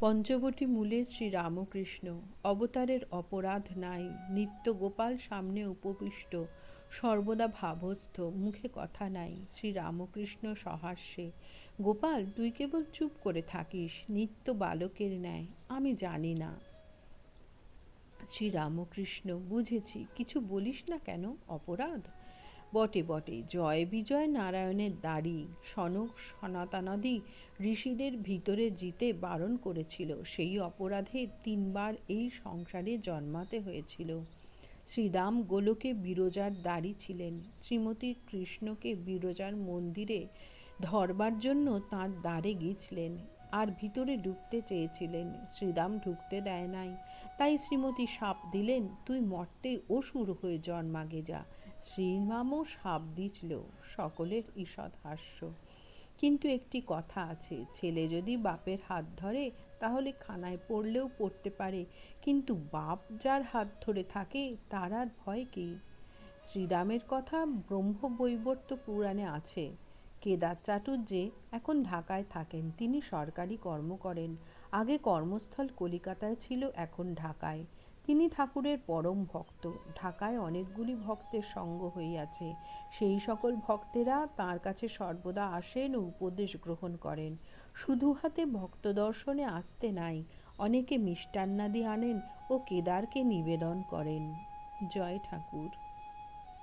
পঞ্চবটি মূলে শ্রীরামকৃষ্ণ। অবতারের অপরাধ নাই, নিত্য গোপাল সামনে উপবিষ্ট, সর্বদা ভাবস্থ, মুখে কথা নাই, শ্রীরামকৃষ্ণ সহাস্যে। গোপাল, তুই কেবল চুপ করে থাকিস, নিত্য বালকের ন্যায়, আমি জানি না। শ্রীরামকৃষ্ণ, বুঝেছি, কিছু বলিস না কেন, অপরাধ? বটে বটে। জয় বিজয় নারায়ণের দাড়ি সনক সনাতনাদি ঋষিদের ভিতরে জিতে বারণ করেছিল। সেই অপরাধে তিনবার এই সংসারে জন্মাতে হয়েছিল। শ্রীদাম গোলকে বিরজার দাড়ি ছিলেন। শ্রীমতী কৃষ্ণকে বিরজার মন্দিরে ধরবার জন্য তাঁর দ্বারে গিয়েছিলেন আর ভিতরে ঢুকতে চেয়েছিলেন। শ্রীদাম ঢুকতে দেয় নাই। তাই শ্রীমতী সাপ দিলেন, তুই মর্তে অসুর হয়ে জন্মাগে যা। শ্রীরামও সাপ দিছিল, সকলের ঈষৎ হাস্য। কিন্তু একটি কথা আছে, ছেলে যদি বাপের হাত ধরে, তাহলে খানায় পড়লেও পড়তে পারে, কিন্তু বাপ যার হাত ধরে থাকে, তার আর ভয় কি? শ্রীরামের কথা ব্রহ্ম বৈবর্ত পুরাণে আছে, কেদার চাটুর্যে এখন ঢাকায় থাকেন, তিনি সরকারি কর্ম করেন, আগে কর্মস্থল কলিকাতায় ছিল, এখন ঢাকায়। তিনি ঠাকুরের পরম ভক্ত। ঢাকায় অনেকগুলি ভক্তের সঙ্গ হইয়াছে। সেই সকল ভক্তেরা তার কাছে সর্বদা আসেন ও উপদেশ গ্রহণ করেন। শুধু হাতে ভক্ত দর্শনে আসতে নাই, অনেকে মিষ্টান্নাদি আনেন ও কেদারকে নিবেদন করেন। জয় ঠাকুর।